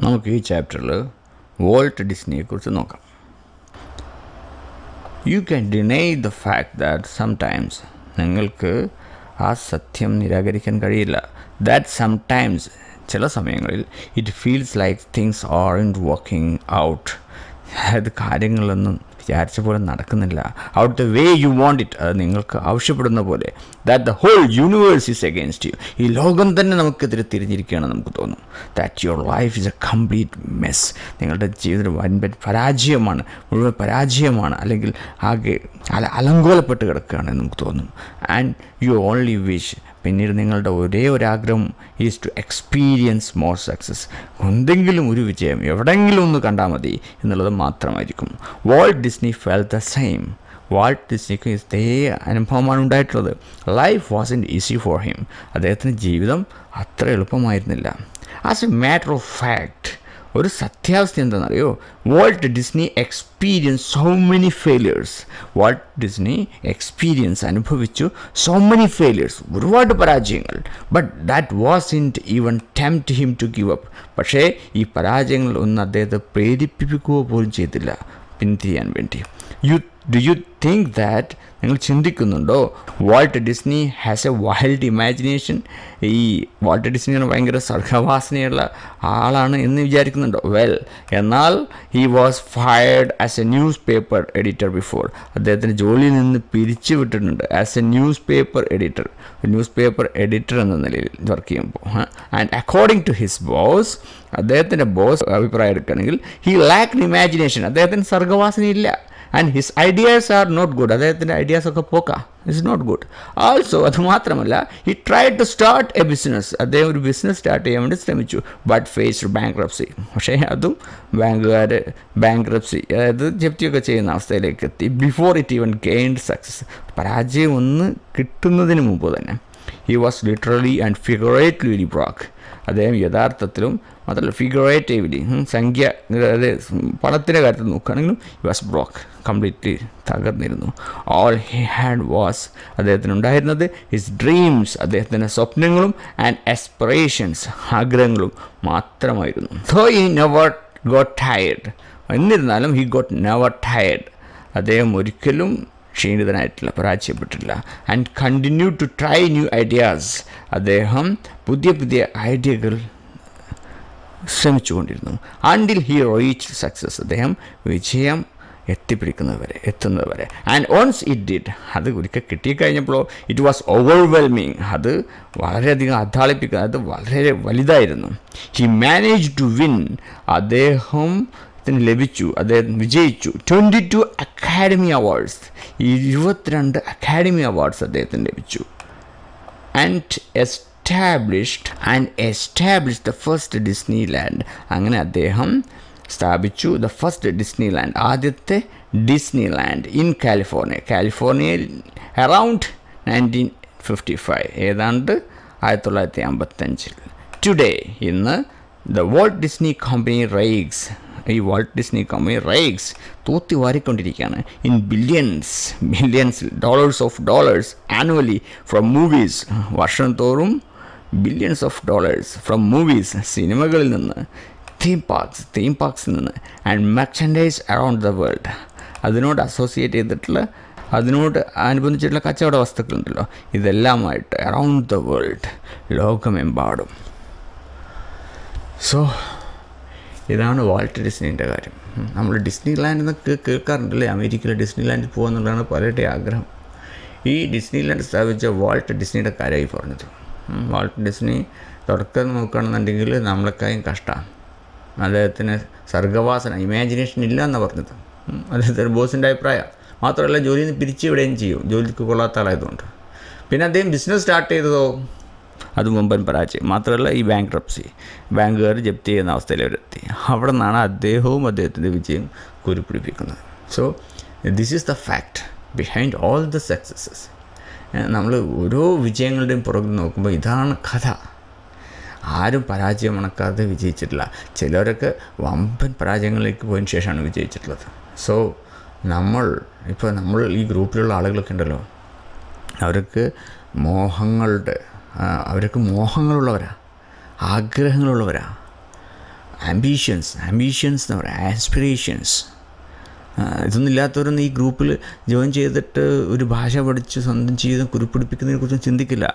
നമുക്ക് ഈ ചാപ്റ്ററിൽ വോൾട്ട് ഡിസ്നിയെക്കുറിച്ച് നോക്കാം. You can deny the fact that sometimes നിങ്ങൾക്ക് ആ സത്യം നിരാകരിക്കാൻ കഴിയില്ല. ദാറ്റ് സംടൈംസ് ചില സമയങ്ങളിൽ it feels like things are in working out അതായത് കാര്യങ്ങളൊന്നും വിചാരിച്ച പോലെ നടക്കുന്നില്ല. Out the way you want it അത് നിങ്ങൾക്ക് ആവശ്യപ്പെടുന്ന പോലെ. That the whole universe is against you ഈ ലോകം തന്നെ നമുക്കെതിരെ തിരിഞ്ഞിരിക്കുകയാണ് നമുക്ക് തോന്നും. That your life is a complete mess നിങ്ങളുടെ ജീവിതം വൻപൻ പരാജയമാണ്. മുഴുവൻ പരാജയമാണ്. അല്ലെങ്കിൽ ആകെ അല അലങ്കോലപ്പെട്ട് കിടക്കുകയാണ് നമുക്ക് തോന്നും. ആൻഡ് യു ഓൺലി വിഷ് പിന്നീട് നിങ്ങളുടെ ഒരേ ഒരു ആഗ്രഹം is to experience more success എന്തെങ്കിലും ഒരു വിജയം എവിടെയെങ്കിലും ഒന്ന് കണ്ടാൽ മതി എന്നുള്ളത് മാത്രമായിരിക്കും. Walt Disney fell the same Walt ഡിസ്നിക്ക് ഇതേ അനുഭവമാണ് ഉണ്ടായിട്ടുള്ളത്. Life was in easy for him അദ്ദേഹത്തിന് ജീവിതം അത്ര എളുപ്പമായിരുന്നില്ല. As a matter of fact ഒരു സത്യാവസ്ഥ എന്താണെന്നറിയോ? Walt Disney experience so many failures Walt Disney experience അനുഭവിച്ചു സോ മെനി ഫെയിലിയേഴ്സ് ഒരുപാട് പരാജയങ്ങൾ. But that was in even tempt him to give up പക്ഷേ ഈ പരാജയങ്ങൾ ഒന്നും അദ്ദേഹത്തെ പ്രേരിപ്പിക്കുക പോലും ചെയ്തില്ല. പിന്തിരിയാൻ വേണ്ടി. You do you think that നിങ്ങൾ ചിന്തിക്കുന്നുണ്ടോ? Walt Disney has a wild imagination ഈ വാൾട്ട് ഡിസ്നി എന്ന് ഭയങ്കര സർഗവാസനയുള്ള ആളാണ് എന്ന് വിചാരിക്കുന്നുണ്ടോ? വെൽ എന്നാൽ he was fired as a newspaper editor before അദ്ദേഹത്തിന് ജോലിയിൽ നിന്ന് പിരിച്ചു വിട്ടിട്ടുണ്ട് as a newspaper editor newspaper editor എന്ന നിലയിൽ വർക്ക് ചെയ്യുമ്പോൾ and according to his boss അദ്ദേഹത്തിന്റെ ബോസ് അഭിപ്രായം എടുക്കുകയാണെങ്കിൽ ഹി ലാക്ക് ഇമാജിനേഷൻ അദ്ദേഹത്തിന് സർഗവാസനയില്ല. And his ideas are not good അദ്ദേഹത്തിന്റെ ഐഡിയാസ് ഒക്കെ പോക്കാം. ഇറ്റ്സ് നോട്ട് ഗുഡ് ആൾസോ അത് മാത്രമല്ല he try to start a business അദ്ദേഹം ഒരു ബിസിനസ് സ്റ്റാർട്ട് ചെയ്യാൻ വേണ്ടി ശ്രമിച്ചു. ബട്ട് ഫേസ്ഡ് ബാങ്ക്രപ്സി പക്ഷേ അതും ബാങ്കുകാർ ബാങ്ക് റപ്സി അതായത് ജപ്തിയൊക്കെ ചെയ്യുന്ന അവസ്ഥയിലേക്ക് എത്തി. Before it even gained success പരാജയം ഒന്ന് കിട്ടുന്നതിന് മുമ്പ് തന്നെ. He was literally and figuratively broke അദ്ദേഹം യഥാർത്ഥത്തിലും മാത്രമല്ല ഫിഗറേറ്റീവ്ലി സംഖ്യ അതായത് പണത്തിന്റെ കാര്യത്തിൽ നോക്കുകയാണെങ്കിലും ഈ വാസ് ബ്രോക്ക് കംപ്ലീറ്റ്ലി തകർന്നിരുന്നു. ഓൾ ഹി ഹാഡ് വാസ് അദ്ദേഹത്തിന് ഉണ്ടായിരുന്നത് ഹിസ് ഡ്രീംസ് അദ്ദേഹത്തിന്റെ സ്വപ്നങ്ങളും ആൻഡ് എസ്പിറേഷൻസ് ആഗ്രഹങ്ങളും മാത്രമായിരുന്നു. സോ ഈ നെവർ ഗോട്ട് ടയർഡ് എന്നിരുന്നാലും ഹി ഗോട്ട് നെവർ ടയർഡ് അദ്ദേഹം ഒരിക്കലും ക്ഷീണിതനായിട്ടില്ല പരാജയപ്പെട്ടില്ല and continue to try new ideas അദ്ദേഹം പുതിയ പുതിയ ഐഡിയകൾ ശ്രമിച്ചുകൊണ്ടിരുന്നു. ആൻഡിൽ ഹി റീച്ച് സക്സസ് അദ്ദേഹം വിജയം എത്തിപ്പിടിക്കുന്നതുവരെ എത്തുന്നതുവരെ ആൻഡ് ഓൺസ് ഇറ്റ് ഡിഡ് അത് ഒരിക്കൽ കിട്ടിക്കഴിഞ്ഞപ്പോൾ ഇറ്റ് വാസ് ഓവർവെൽമിങ് അത് വളരെയധികം അധാളിപ്പിക്കുക അത് വളരെ വലുതായിരുന്നു. ഹി മാനേജ് ടു വിൻ അദ്ദേഹം ത്തിന് ലഭിച്ചു. അദ്ദേഹം വിജയിച്ചു. ട്വന്റി ടു അക്കാഡമി അവാർഡ്സ് ഇരുപത്തിരണ്ട് അക്കാഡമി അവാർഡ്സ് അദ്ദേഹത്തിന് ലഭിച്ചു. And established and establish the first Disneyland അങ്ങനെ അദ്ദേഹം സ്ഥാപിച്ചു ദ ഫസ്റ്റ് ഡിസ്നിലാൻഡ് ആദ്യത്തെ ഡിസ്നിലാൻഡ് ഇൻ കാലിഫോർണിയ കാലിഫോർണിയയിൽ അറൗണ്ട് നയന്റീൻ ഫിഫ്റ്റി ഫൈവ് ഏതാണ്ട് ആയിരത്തി തൊള്ളായിരത്തി അമ്പത്തഞ്ചിൽ ടുഡേ ഇന്ന് the Walt Disney company rakes ഈ വാൾട്ട് ഡിസ്നി കമ്പനി റൈഗ്സ് തൂത്തി വാരിക്കൊണ്ടിരിക്കുകയാണ്. In billions billions dollars of dollars annually from movies വർഷം തോറും billions of dollars from movies സിനിമകളിൽ നിന്ന് തീം പാർക്സ് തീം പാർക്സിൽ നിന്ന് and merchandise around the world അതിനോട് associate ചെയ്തിട്ടുള്ള അതിനോട് അനുബന്ധിച്ചിട്ടുള്ള കച്ചവട വസ്തുക്കളുണ്ടല്ലോ. ഇതെല്ലാമായിട്ട് അറൗണ്ട് ദ വേൾഡ് ലോകമെമ്പാടും. സോ ഇതാണ് വാൾട്ട് ഡിസ്നീന്റെ കാര്യം. നമ്മൾ ഡിസ്നി ലാൻഡ് എന്നൊക്കെ കേൾക്കാറുണ്ടല്ലേ? അമേരിക്കയിലെ ഡിസ്നി ലാൻഡിൽ പോകുന്നുള്ളതാണ് പലരുടെയും ആഗ്രഹം. ഈ ഡിസ്നി ലാൻഡ് സ്ഥാപിച്ച വാൾട്ട് ഡിസ്നിയുടെ കാര്യമായി പറഞ്ഞത്. വാൾട്ട് ഡിസ്നി തുടക്കം നോക്കുകയാണെന്നുണ്ടെങ്കിൽ നമ്മളെക്കായും കഷ്ടമാണ് അദ്ദേഹത്തിന് സർഗവാസന ഇമാജിനേഷൻ ഇല്ല എന്നാണ് പറഞ്ഞത് അദ്ദേഹത്തിന് ബോസിന്റെ അഭിപ്രായം. മാത്രമല്ല ജോലിയിൽ നിന്ന് പിരിച്ചുവിടുകയും ചെയ്യും. ജോലിക്ക് കൊള്ളാത്ത ആളായതുകൊണ്ട്. പിന്നെ അദ്ദേഹം ബിസിനസ് സ്റ്റാർട്ട് ചെയ്തതോ? അത് മുമ്പൻ പരാജയം. മാത്രമല്ല ഈ ബാങ്ക് റപ്സി ബാങ്കുകാർ ജപ്തി ചെയ്യുന്ന അവസ്ഥയിൽ അവരെത്തി. അവിടെ നിന്നാണ് അദ്ദേഹവും അദ്ദേഹത്തിന്റെ വിജയം കുരുപിടിപ്പിക്കുന്നത്. So this is the fact behind all the successes നമ്മൾ ഓരോ വിജയങ്ങളുടെയും പുറകിൽ നോക്കുമ്പോൾ ഇതാണ് കഥ. ആരും പരാജയം ഉണക്കാതെ വിജയിച്ചിട്ടില്ല. ചിലരൊക്കെ വമ്പൻ പരാജയങ്ങളിലേക്ക് പോയതിന് ശേഷമാണ് വിജയിച്ചിട്ടുള്ളത്. സോ നമ്മൾ ഇപ്പോൾ നമ്മൾ ഈ ഗ്രൂപ്പിലുള്ള ആളുകളൊക്കെ ഉണ്ടല്ലോ. അവർക്ക് മോഹങ്ങളുടെ അവർക്ക് മോഹങ്ങളുള്ളവരാ. ആഗ്രഹങ്ങളുള്ളവരാ. ആംബീഷൻസ് ആംബീഷൻസ് എന്ന് പറയുക ആസ്പിറേഷൻസ് ഇതൊന്നും ഇല്ലാത്തവരൊന്നും ഈ ഗ്രൂപ്പിൽ ജോയിൻ ചെയ്തിട്ട് ഒരു ഭാഷ പഠിച്ച് സ്വന്തം ജീവിതം കുരുപ്പിടിപ്പിക്കുന്നതിനെ കുറിച്ചും ചിന്തിക്കില്ല.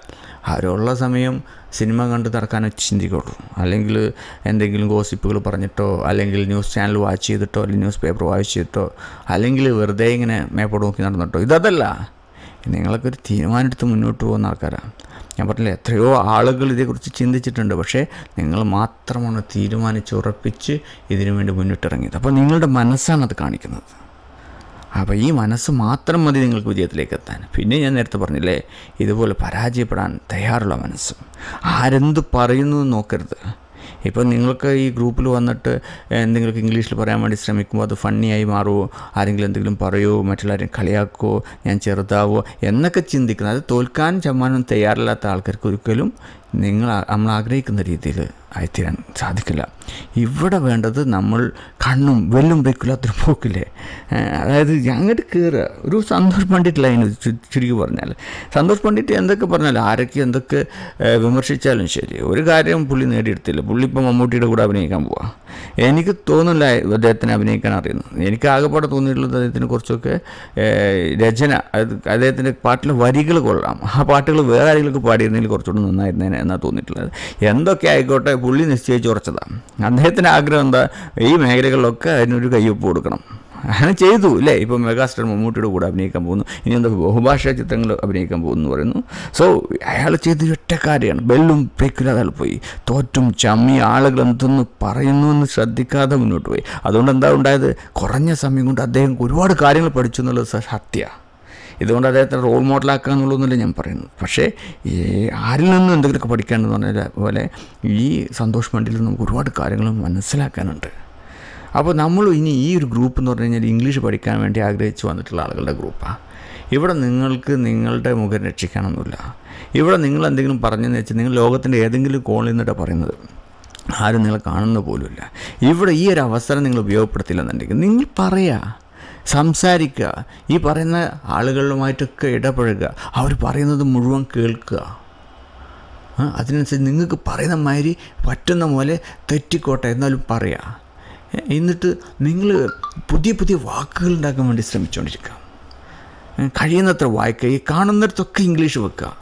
അവരുള്ള സമയം സിനിമ കണ്ട് നടക്കാനേ ചിന്തിക്കുള്ളൂ. അല്ലെങ്കിൽ എന്തെങ്കിലും ഗോസിപ്പുകൾ പറഞ്ഞിട്ടോ അല്ലെങ്കിൽ ന്യൂസ് ചാനൽ വാച്ച് ചെയ്തിട്ടോ അല്ലെങ്കിൽ ന്യൂസ് പേപ്പർ വായിച്ചിട്ടോ അല്ലെങ്കിൽ വെറുതെ ഇങ്ങനെ മേപ്പോട് നോക്കി നടന്നിട്ടോ. ഇതല്ല നിങ്ങളൊക്കെ ഒരു തീരുമാനമെടുത്ത് മുന്നോട്ട് പോകുന്ന ആൾക്കാരാണ് ഞാൻ പറഞ്ഞില്ലേ എത്രയോ ആളുകൾ ഇതേക്കുറിച്ച് ചിന്തിച്ചിട്ടുണ്ട്. പക്ഷേ നിങ്ങൾ മാത്രമാണ് തീരുമാനിച്ചുറപ്പിച്ച് ഇതിനു വേണ്ടി മുന്നിട്ടിറങ്ങിയത്. അപ്പോൾ നിങ്ങളുടെ മനസ്സാണ് അത് കാണിക്കുന്നത്. അപ്പോൾ ഈ മനസ്സ് മാത്രം മതി നിങ്ങൾക്ക് വിജയത്തിലേക്ക് എത്താൻ. പിന്നെ ഞാൻ നേരത്തെ പറഞ്ഞില്ലേ ഇതുപോലെ പരാജയപ്പെടാൻ തയ്യാറുള്ള മനസ്സ്. ആരെന്ത് പറയുന്നു നോക്കരുത്. ഇപ്പോൾ നിങ്ങൾക്ക് ഈ ഗ്രൂപ്പിൽ വന്നിട്ട് എന്തെങ്കിലും ഇംഗ്ലീഷിൽ പറയാൻ വേണ്ടി ശ്രമിക്കുമ്പോൾ അത് ഫണ്ണിയായി മാറുമോ ആരെങ്കിലും എന്തെങ്കിലും പറയുമോ മറ്റുള്ളവരും കളിയാക്കുമോ ഞാൻ ചെറുതാവോ എന്നൊക്കെ ചിന്തിക്കുന്നത്. അത് തോൽക്കാൻ ചമ്മാനും തയ്യാറില്ലാത്ത ആൾക്കാർക്ക് ഒരിക്കലും നിങ്ങൾ നമ്മൾ ആഗ്രഹിക്കുന്ന രീതിയിൽ ആയിത്തീരാൻ സാധിക്കില്ല. ഇവിടെ വേണ്ടത് നമ്മൾ കണ്ണും വെല്ലും വെക്കില്ലാത്തൊരു പോക്കില്ലേ അതായത് അങ്ങോട്ട് കയറുക. ഒരു സന്തോഷ് പണ്ഡിറ്റ് ലൈൻ ചുരുക്കി പറഞ്ഞാൽ സന്തോഷ് പണ്ഡിറ്റ് എന്തൊക്കെ പറഞ്ഞാലും ആരൊക്കെ എന്തൊക്കെ വിമർശിച്ചാലും ശരി. ഒരു കാര്യം പുള്ളി നേടിയെടുത്തില്ല. പുള്ളി ഇപ്പോൾ മമ്മൂട്ടിയുടെ കൂടെ അഭിനയിക്കാൻ പോവാ. എനിക്ക് തോന്നുന്നില്ല അദ്ദേഹത്തിന് അഭിനയിക്കാൻ അറിയുന്നു എനിക്ക് ആകെപ്പാടെ തോന്നിയിട്ടുള്ളത് അദ്ദേഹത്തിനെ കുറിച്ചൊക്കെ രചന. അദ്ദേഹത്തിന്റെ പാട്ടിലെ വരികൾ കൊള്ളാം. ആ പാട്ടുകൾ വേറെ ആരെങ്കിലും പാടിയിരുന്നെങ്കിൽ കുറച്ചുകൂടി നന്നായിരുന്നേനെ എന്നാണ് തോന്നിയിട്ടുള്ളത്. എന്തൊക്കെ ആയിക്കോട്ടെ പുള്ളി നിശ്ചയിച്ച് ഉറച്ചതാണ് അദ്ദേഹത്തിന്റെ ആഗ്രഹം എന്താ? ഈ മേഖലകളിലൊക്കെ അതിനൊരു കയ്യൊപ്പ് കൊടുക്കണം. അങ്ങനെ ചെയ്തു അല്ലേ ഇപ്പോൾ മെഗാസ്റ്റർ മമ്മൂട്ടിയുടെ കൂടെ അഭിനയിക്കാൻ പോകുന്നു. ഇനി എന്താ ബഹുഭാഷാ ചിത്രങ്ങൾ അഭിനയിക്കാൻ പോകുന്നു പറയുന്നു. സോ അയാൾ ചെയ്ത ഒറ്റ കാര്യമാണ്. ബെല്ലും ബ്രേക്കില്ലാതെ പോയി. തോറ്റും ചമ്മി ആളുകൾ എന്തെന്ന് പറയുന്നു എന്ന് ശ്രദ്ധിക്കാതെ മുന്നോട്ട് പോയി. അതുകൊണ്ട് എന്താ ഉണ്ടായത്? കുറഞ്ഞ സമയം കൊണ്ട് അദ്ദേഹം ഒരുപാട് കാര്യങ്ങൾ പഠിച്ചു എന്നുള്ളത് സത്യമാണ് ഇതുകൊണ്ട് അദ്ദേഹത്തെ റോൾ മോഡലാക്കുക എന്നുള്ളതൊന്നുമില്ല ഞാൻ പറയുന്നത്. പക്ഷേ ഈ ആരിൽ നിന്നും എന്തെങ്കിലുമൊക്കെ പഠിക്കാനെന്ന് പറഞ്ഞ പോലെ ഈ സന്തോഷ് മണ്ടിയിൽ നമുക്ക് ഒരുപാട് കാര്യങ്ങൾ മനസ്സിലാക്കാനുണ്ട്. അപ്പോൾ നമ്മൾ ഇനി ഈ ഒരു ഗ്രൂപ്പ് എന്ന് പറഞ്ഞു കഴിഞ്ഞാൽ ഇംഗ്ലീഷ് പഠിക്കാൻ വേണ്ടി ആഗ്രഹിച്ച് വന്നിട്ടുള്ള ആളുകളുടെ ഗ്രൂപ്പാണ് ഇവിടെ നിങ്ങൾക്ക് നിങ്ങളുടെ മുഖം രക്ഷിക്കണമെന്നില്ല ഇവിടെ നിങ്ങൾ എന്തെങ്കിലും പറഞ്ഞെന്ന് വെച്ചാൽ നിങ്ങൾ ലോകത്തിന്റെ ഏതെങ്കിലും കോണിൽ നിന്നിട്ട് പറയുന്നത്. ആരും നിങ്ങളെ കാണുന്ന പോലുമില്ല. ഇവിടെ ഈ ഒരു അവസരം നിങ്ങൾ ഉപയോഗപ്പെടുത്തില്ലെന്നുണ്ടെങ്കിൽ നിങ്ങൾ പറയുക സംസാരിക്കുക. ഈ പറയുന്ന ആളുകളുമായിട്ടൊക്കെ ഇടപഴകുക. അവർ പറയുന്നത് മുഴുവൻ കേൾക്കുക. അതിനനുസരിച്ച് നിങ്ങൾക്ക് പറയുന്ന മാതിരി പറ്റുന്ന പോലെ തെറ്റിക്കോട്ടെ എന്നാലും പറയാം. എന്നിട്ട് നിങ്ങൾ പുതിയ പുതിയ വാക്കുകൾ ഉണ്ടാക്കാൻ വേണ്ടി ശ്രമിച്ചുകൊണ്ടിരിക്കുക കഴിയുന്നത്ര വായിക്കുക. ഈ കാണുന്നിടത്തൊക്കെ ഇംഗ്ലീഷ് വെക്കുക.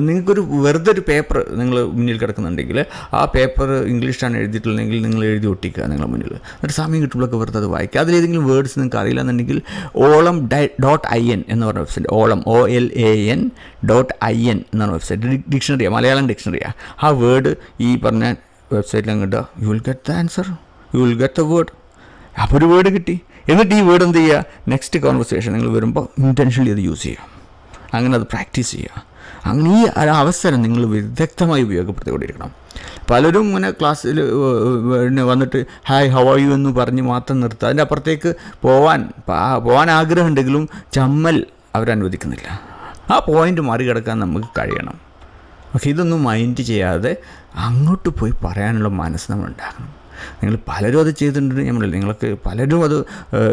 നിങ്ങൾക്കൊരു വെറുതെ ഒരു പേപ്പർ നിങ്ങൾ മുന്നിൽ കിടക്കുന്നുണ്ടെങ്കിൽ ആ പേപ്പർ ഇംഗ്ലീഷാണ് എഴുതിയിട്ടുള്ളതെങ്കിൽ നിങ്ങൾ എഴുതി ഒട്ടിക്കുക നിങ്ങളുടെ മുന്നിൽ. എന്നിട്ട് സമയം കിട്ടുമ്പോഴൊക്കെ വെറുതെ അത് വായിക്കുക. അതിലേതെങ്കിലും വേർഡ്സ് നിങ്ങൾക്ക് അറിയില്ല എന്നുണ്ടെങ്കിൽ ഓളം ഡോട്ട് ഐ എൻ എന്ന് പറഞ്ഞ വെബ്സൈറ്റ് ഓളം O L A N dot I N എന്നാണ് വെബ്സൈറ്റ് ഡിക്ഷണറിയാണ് മലയാളം ഡിക്ഷണറിയാണ് ആ. വേർഡ് ഈ പറഞ്ഞ വെബ്സൈറ്റിൽ അങ്ങോട്ട് you will get the answer you will get the word അപ്പോൾ ഒരു വേർഡ് കിട്ടി. എന്നിട്ട് ഈ വേർഡ് എന്ത് ചെയ്യുക? നെക്സ്റ്റ് കോൺവെർസേഷൻ നിങ്ങൾ വരുമ്പോൾ ഇന്റൻഷനലി അത് യൂസ് ചെയ്യുക. അങ്ങനെ അത് പ്രാക്ടീസ് ചെയ്യുക. അങ്ങനെ ഈ അവസരം നിങ്ങൾ വിദഗ്ധമായി ഉപയോഗപ്പെടുത്തിക്കൊണ്ടിരിക്കണം. പലരും ഇങ്ങനെ ക്ലാസ്സിൽ വന്നിട്ട് ഹായ് ഹൗ ആർ യു? എന്ന് പറഞ്ഞ് മാത്രം നിർത്തുക. അതിന്റെ അപ്പുറത്തേക്ക് പോവാൻ പോകാൻ ആഗ്രഹമുണ്ടെങ്കിലും ചമ്മൽ അവരനുവദിക്കുന്നില്ല. ആ പോയിന്റ് മറികടക്കാൻ നമുക്ക് കഴിയണം. പക്ഷേ ഇതൊന്നും മൈൻഡ് ചെയ്യാതെ അങ്ങോട്ട് പോയി പറയാനുള്ള മനസ്സ് നമ്മൾ ഉണ്ടാക്കണം നിങ്ങൾ പലരും അത് ചെയ്തിട്ടുണ്ട്. ഞാൻ പറഞ്ഞില്ല നിങ്ങൾക്ക് പലരും അത്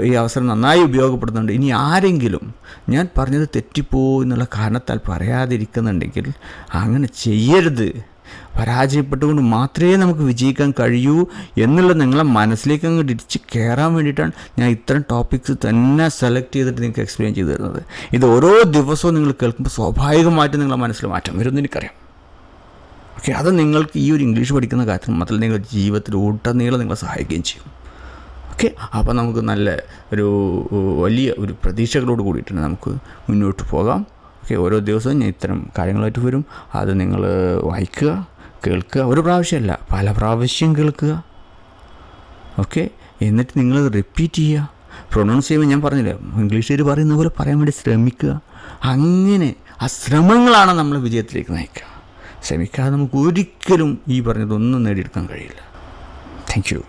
ഈ അവസരം നന്നായി ഉപയോഗപ്പെടുത്തുന്നുണ്ട്. ഇനി ആരെങ്കിലും ഞാൻ പറഞ്ഞത് തെറ്റിപ്പോ എന്നുള്ള കാരണത്താൽ പറയാതിരിക്കുന്നുണ്ടെങ്കിൽ അങ്ങനെ ചെയ്യരുത്. പരാജയപ്പെട്ടുകൊണ്ട് മാത്രമേ നമുക്ക് വിജയിക്കാൻ കഴിയൂ എന്നുള്ളത് നിങ്ങളെ മനസ്സിലേക്ക് അങ്ങ് ഇടിച്ച് കയറാൻ വേണ്ടിയിട്ടാണ് ഞാൻ ഇത്തരം ടോപ്പിക്സ് തന്നെ സെലക്ട് ചെയ്തിട്ട് നിങ്ങൾക്ക് എക്സ്പ്ലെയിൻ ചെയ്തു തരുന്നത്. ഇത് ഓരോ ദിവസവും നിങ്ങൾ കേൾക്കുമ്പോൾ സ്വാഭാവികമായിട്ടും നിങ്ങളെ മനസ്സിൽ മാറ്റം വരുമെന്ന് എനിക്കറിയാം. ഓക്കെ അത് നിങ്ങൾക്ക് ഈ ഒരു ഇംഗ്ലീഷ് പഠിക്കുന്ന കാര്യത്തിൽ മാത്രമല്ല നിങ്ങളുടെ ജീവിതത്തിൽ ഉടനീളം നിങ്ങളെ സഹായിക്കുകയും ചെയ്യും. ഓക്കെ അപ്പോൾ നമുക്ക് നല്ല ഒരു വലിയ ഒരു പ്രതീക്ഷകളോട് കൂടിയിട്ടുണ്ട് നമുക്ക് മുന്നോട്ട് പോകാം. ഓക്കെ ഓരോ ദിവസവും ഞാൻ ഇത്തരം കാര്യങ്ങളായിട്ട് വരും. അത് നിങ്ങൾ വായിക്കുക കേൾക്കുക ഒരു പ്രാവശ്യമല്ല പല പ്രാവശ്യം കേൾക്കുക. ഓക്കെ എന്നിട്ട് നിങ്ങൾ റിപ്പീറ്റ് ചെയ്യുക. പ്രൊണൗൺസ് ചെയ്യുമ്പോൾ ഞാൻ പറഞ്ഞില്ലേ ഇംഗ്ലീഷുകാർ പറയുന്ന പോലെ പറയാൻ വേണ്ടി ശ്രമിക്കുക. അങ്ങനെ ആ ശ്രമങ്ങളാണ് നമ്മൾ വിജയത്തിലേക്ക് നയിക്കുക. ശ്രമിക്കാതെ നമുക്ക് ഒരിക്കലും ഈ പറഞ്ഞതൊന്നും നേടിയെടുക്കാൻ കഴിയില്ല. Thank you